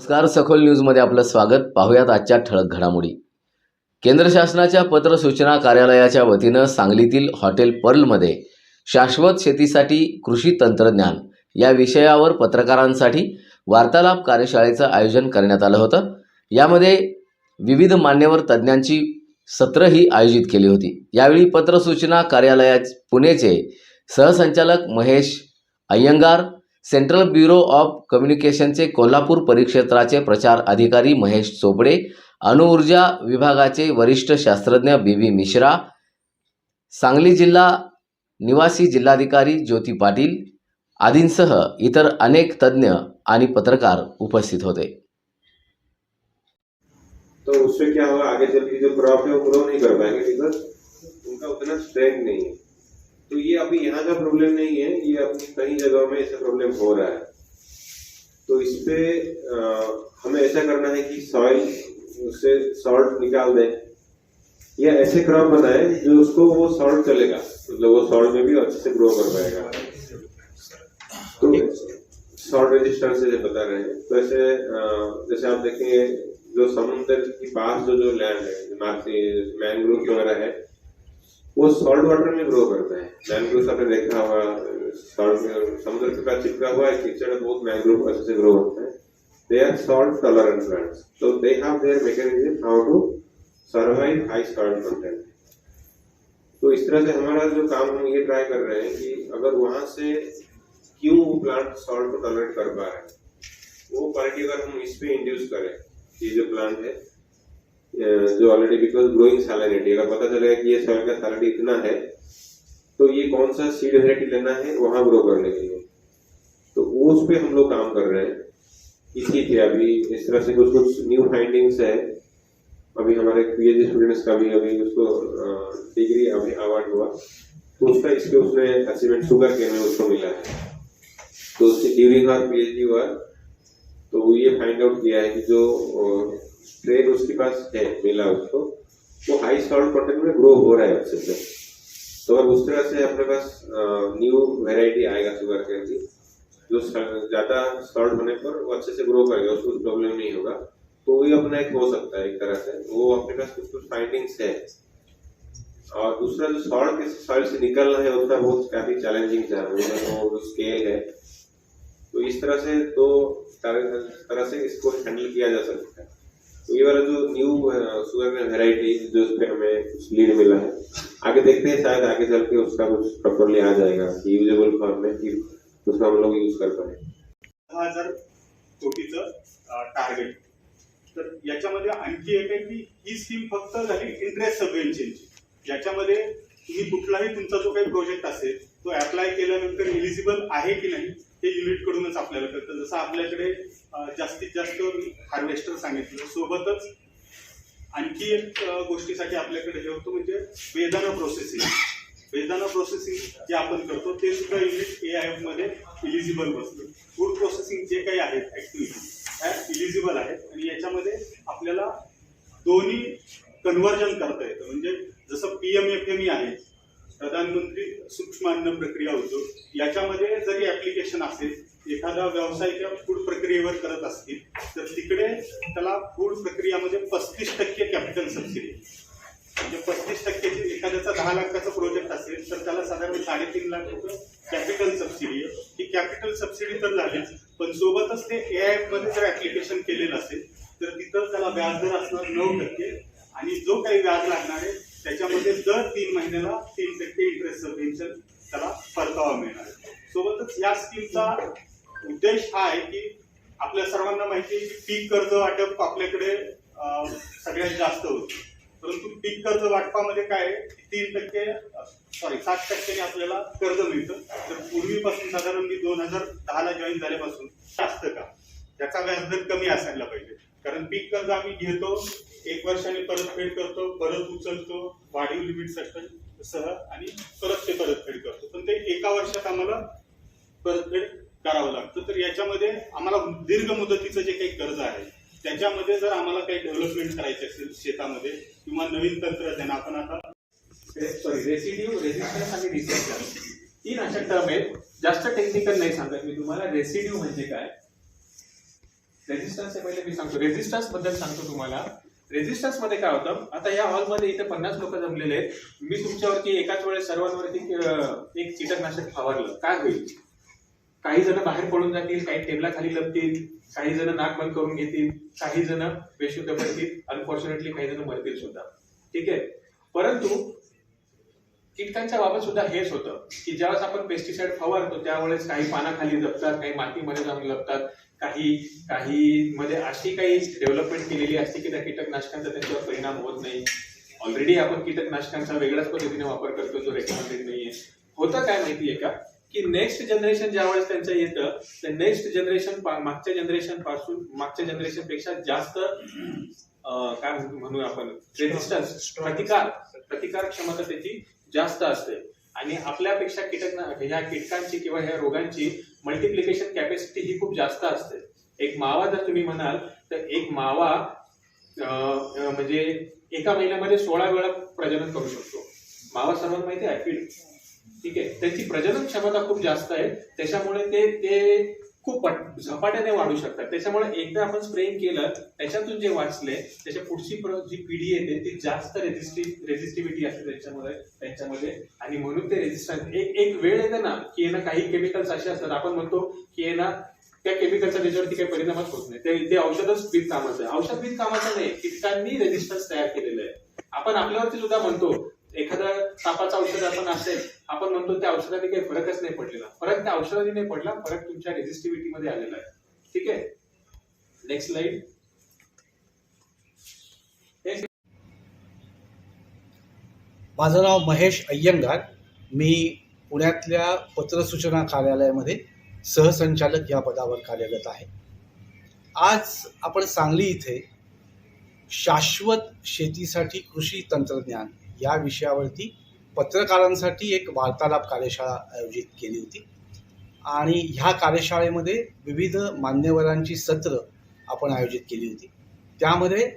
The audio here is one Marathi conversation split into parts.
नमस्कार सखोल न्यूजमध्ये आपलं स्वागत. पाहूयात आजच्या ठळक घडामोडी. केंद्र शासनाच्या पत्र सूचना कार्यालयाच्या वतीनं सांगलीतील हॉटेल पर्लमध्ये शाश्वत शेतीसाठी कृषी तंत्रज्ञान या विषयावर पत्रकारांसाठी वार्तालाप कार्यशाळेचं आयोजन करण्यात आलं होतं. यामध्ये विविध मान्यवर तज्ज्ञांची सत्रही आयोजित केली होती. यावेळी पत्र सूचना कार्यालयात पुणेचे सहसंचालक Mahesh Iyengar central bureau of कम्युनिकेशनचे कोल्हापूर परिक्षेत्राचे प्रचार अधिकारी महेश चोपडे अणुऊर्जा विभागाचे वरिष्ठ शास्त्रज्ञ बी व्ही मिश्रा सांगली जिल्हा निवासी जिल्हाधिकारी ज्योती पाटील आदींसह इतर अनेक तज्ज्ञ आणि पत्रकार उपस्थित होते. तो उससे क्या होगा? आगे चल के जो प्रॉब्लम ग्रो नहीं कर पाएंगे बिकॉज उनका उतना स्ट्रेंथ नहीं है। तो ये अभी यहाँ का प्रॉब्लम नहीं है ये अपनी कई जगह में ऐसा प्रॉब्लम हो रहा है। तो इस पे अ, हमें ऐसा करना है कि सॉइल उससे सॉल्ट निकाल दें या ऐसे क्रॉप बनाए जो उसको वो सॉल्ट चलेगा मतलब वो सॉल्ट में भी अच्छे से ग्रो कर पाएगा। तो सॉल्ट रेजिस्टेंस से बता रहे हैं तो ऐसे जैसे आप देखेंगे जो समुद्र के पास जो जो लैंड है मैंग्रोव वगैरह है वो सॉल्ट वाटर में ग्रो करता है। मैंग्रोव आपने देखा होगा सॉल्ट समुद्र के पास चिपका हुआ है, कीचड़ में बहुत मैंग्रोव अच्छे से ग्रो होता है। They are salt tolerant plants तो they have their mechanism how to survive high salt content तो इस तरह से हमारा जो काम हम ये ट्राई कर रहे हैं कि अगर वहाँ से क्यों वो प्लांट सॉल्ट को टॉलरेट कर पा रहे हैं, वो क्वालिटी अगर हम इस पे इंड्यूस करें ये जो प्लांट है जो ऑलरेडी बिकॉज़ ग्रोइंग सैलिनिटी अगर पता चलेगा कि ये सॉइल का सैलिनिटी इतना है तो ये कौन सा सीड वेराइटी लेना है, वहाँ ग्रो करने के लिए। तो उस पर हम लोग काम कर रहे हैं। इसी थे अभी इस तरह से कुछ कुछ न्यू फाइंडिंग्स है। अभी हमारे पीएचडी स्टूडेंट्स का भी अभी उसको डिग्री अभी अवार्ड हुआ। तो उसका इसके उसने अचीवमेंट शुगर केन में उसको मिला है। तो उसकी ड्यूरिंग और पीएचडी हुआ तो ये फाइंड आउट किया है कि जो ट्रेन उसके पास है, मिला उसको। वो हाई सॉल्ट कंटेंट में ग्रो हो रहा है अच्छे से तो अगर उस तरह से अपने पास न्यू वेराइटी आएगा शुगर केन की जो ज़्यादा सॉल्ट होने पर वो अच्छे से ग्रो करेगा, उसको प्रॉब्लम नहीं होगा। तो वही अपना एक हो सकता है एक तरह से। वो अपने पास कुछ कुछ फाइंडिंग्स है। और दूसरा जो सॉल्ट के सॉइल से निकलना है उसका बहुत काफ़ी चैलेंजिंग है वो स्केल है। तो इस तरह से दो तरह तरह से इसको हैंडल किया जा सकता है। तो ये वाला जो न्यू सुगर में वेराइटी जो उस पर हमें कुछ लीड मिला है आगे देखते हैं शायद आगे चल के उसका कुछ प्रॉपरली आ जाएगा यूजेबल फॉर्म में कि उसका हम लोग यूज कर पाए दहा हजार कोटीचं टार्गेट तर याच्यामध्ये आणखी एक आहे की ही स्कीम फक्त झाली इंटरेस्ट सबवेन्शनची याच्यामध्ये तुम्ही कुठलाही तुमचा जो काही प्रोजेक्ट असेल तो अप्लाय केल्यानंतर एलिजिबल आहे की नाही हे युनिट कडूनच आपल्याला कळतं. जसं आपल्याकडे जास्तीत जास्त हार्वेस्टर सांगितलं सोबतच आणखी एक गोष्टीसाठी आपल्याकडे हे होतं म्हणजे वेदाना प्रोसेसिंग वेदाना प्रोसेसिंग जे आपण करतो ते सुद्धा युनिट ए आय एफमध्ये इलिजिबल बसतं फूड प्रोसेसिंग जे काही आहेत ऍक्टिव्हिटी ह्या इलिजिबल आहेत. आणि याच्यामध्ये आपल्याला दोन्ही कन्व्हर्जन करता येतं. म्हणजे जसं P M F M E आहे प्रधानमंत्री सूक्ष्म अन्न प्रक्रिया होतो याच्यामध्ये जरी ऍप्लिकेशन असेल एखादा व्यवसाय किंवा फूड प्रक्रियेवर करत असतील तर तिकडे त्याला फूड प्रक्रियामध्ये पस्तीस टक्के कॅपिटल सबसिडी म्हणजे पस्तीस टक्के एखाद्याचा दहा लाखाचा प्रोजेक्ट असेल तर त्याला साधारण साडेतीन लाख रुपये कॅपिटल सबसिडी आहे. ही कॅपिटल सबसिडी तर झालीच पण सोबतच ते ए आयमध्ये जर ऍप्लिकेशन केलेलं असेल तर तिथं त्याला व्याजदर असणार नऊ टक्के. आणि जो काही व्याज लागणार आहे त्याच्यामध्ये दर तीन महिन्याला तीन टक्के इंटरेस्ट सबवेन्शन त्याला परतावा मिळणार आहे. सोबतच या स्कीमचा उद्देश हा आहे की आपल्या सर्वांना माहिती आहे की पीक कर्ज वाटप आपल्याकडे सगळ्यात जास्त होतं. परंतु पीक कर्ज वाटपामध्ये काय आहे? तीन टक्के सॉरी सात टक्क्याने आपल्याला कर्ज मिळतं. तर पूर्वीपासून साधारण मी दोन हजार दहाला जॉईन झाल्यापासून जास्त का? त्याचा व्याजदर कमी असायला पाहिजे. कारण पीक कर्ज आम्ही घेतो एक वर्षाने परतफेड करतो परत उचलतो वाढीव लिमिट सह आणि परत ते परतफेड करतो. पण ते एका वर्षात आम्हाला परतफेड करावं लागतं. तर याच्यामध्ये आम्हाला दीर्घ मुदतीचं जे काही कर्ज आहे त्याच्यामध्ये जर आम्हाला काही डेव्हलपमेंट करायचे असेल शेतामध्ये किंवा नवीन तंत्रज्ञान आपण आता सॉरी रेसिड्यू रेझिस्टन्स आणि डिस्ट्रक्शन तीन अशा टर्म आहेत. जास्त टेक्निकल नाही सांगत मी तुम्हाला. रेसिड्यू म्हणजे काय? रेझिस्टन्स पहिले मी सांगतो. रेझिस्टन्सबद्दल सांगतो तुम्हाला. रेजिस्टन्समध्ये काय होतं? आता या हॉलमध्ये इथे पन्नास लोक जमलेले आहेत. मी तुमच्यावरती एकाच वेळेस सर्वांवरती एक कीटकनाशक फवारलं. काय होईल? काही जण बाहेर पडून जातील काही टेबला खाली लपतील काही जण नाक बंद करून घेतील काही जण बेशुद्ध पडतील. अनफॉर्च्युनेटली काही जण मरतील सुद्धा. ठीक आहे? परंतु कीटकांच्या बाबत सुद्धा हेच होतं की ज्यावेळेस आपण पेस्टिसाइड फवारतो त्यावेळेस काही पानाखाली लपतात काही मातीमध्ये जाऊन लपतात काही काही मध्ये अशी काही डेव्हलपमेंट केलेली असते की त्या कीटकनाशकांचा त्यांच्यावर परिणाम होत नाही. ऑलरेडी आपण कीटकनाशकांचा वेगळ्याच पद्धतीने वापर करतो जो रेकमेंडेड नाहीये. होतं काय माहितीये का? की नेक्स्ट जनरेशन ज्यावेळेस त्यांचं येतं तर नेक्स्ट जनरेशन मागच्या जनरेशनपासून मागच्या जनरेशनपेक्षा जास्त काय म्हणू म्हणू आपण रेजिस्टन्स प्रतिकार प्रतिकार क्षमता त्याची जास्त असते. आणि आपल्यापेक्षा कीटक ह्या कीटकांची किंवा ह्या रोगांची मल्टिप्लिकेशन कॅपॅसिटी ही खूप जास्त असते. एक मावा जर तुम्ही म्हणाल तर एक मावा म्हणजे एका महिन्यामध्ये सोळा वेळा प्रजनन करू शकतो. मावा सर्वात माहिती आहे ठीक आहे? त्याची प्रजनन क्षमता खूप जास्त आहे. त्याच्यामुळे ते ते खूप झपाट्याने वाढू शकतात. त्याच्यामुळे एकदा आपण स्प्रेइंग केलं त्याच्यातून जे वाचले त्याच्या पुढची प्र- जी पिढी येते ती जास्त रेजिस्टि रेजिस्टिव्हिटी असते त्याच्यामध्ये त्यांच्यामध्ये. आणि म्हणून ते रेजिस्टन्स एक एक वेळ येते ना की ना काही केमिकल्स असे असतात. आपण म्हणतो की ना त्या केमिकलचा त्याच्यावरती काही परिणामच होत नाही. ते- औषधच बीत कामाचं आहे. औषध बीत कामाचं नाही कीटकांनी रेजिस्टन्स तयार केलेलं आहे. आपण आपल्यावरती सुद्धा म्हणतो एखादं तापाचं औषध आपण असेल आपण म्हणतो त्या औषधाने काही फरकच नाही पडलेला. फरक त्या औषधाने नाही पडला फरक तुमच्या रेजिस्टिव्हिटी मध्ये आलेला आहे. ठीक आहे? नेक्स्ट स्लाइड माझं नाव महेश अय्यंगार. मी पुण्यातल्या पत्रसूचना कार्यालयामध्ये सहसंचालक या पदावर कार्यरत आहे. आज आपण सांगली इथे शाश्वत शेतीसाठी कृषी तंत्रज्ञान या विषयावरती पत्रकारांसाठी एक वार्तालाप कार्यशाळा आयोजित केली होती. आणि ह्या कार्यशाळेमध्ये विविध मान्यवरांची सत्र आपण आयोजित केली होती. त्यामध्ये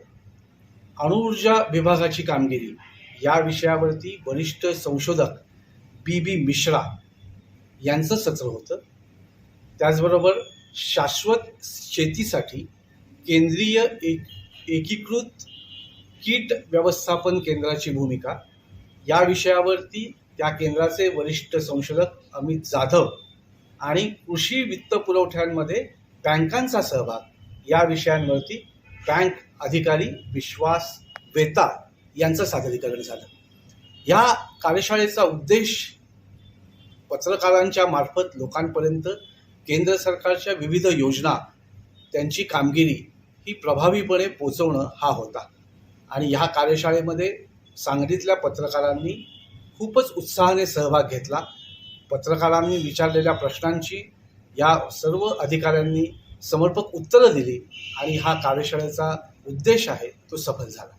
अणुऊर्जा विभागाची कामगिरी या विषयावरती वरिष्ठ संशोधक बी बी मिश्रा यांचं सत्र होतं. त्याचबरोबर शाश्वत शेतीसाठी केंद्रीय एक एकीकृत कीट व्यवस्थापन केंद्राची भूमिका. या विषयावरती त्या केंद्राचे वरिष्ठ संशोधक अमित जाधव आणि कृषी वित्त पुरवठ्यांमध्ये बँकांचा सहभाग या विषयांवरती बँक अधिकारी विश्वास वेता यांचं सादरीकरण झालं. या कार्यशाळेचा उद्देश पत्रकारांच्या मार्फत लोकांपर्यंत केंद्र सरकारच्या विविध योजना त्यांची कामगिरी ही प्रभावीपणे पोचवणं हा होता. आणि ह्या कार्यशाळेमध्ये सांगलीतल्या पत्रकारांनी खूपच उत्साहाने सहभाग घेतला. पत्रकारांनी विचारलेल्या प्रश्नांची या सर्व अधिकाऱ्यांनी समर्पक उत्तरं दिली आणि हा कार्यशाळेचा उद्देश आहे तो सफल झाला.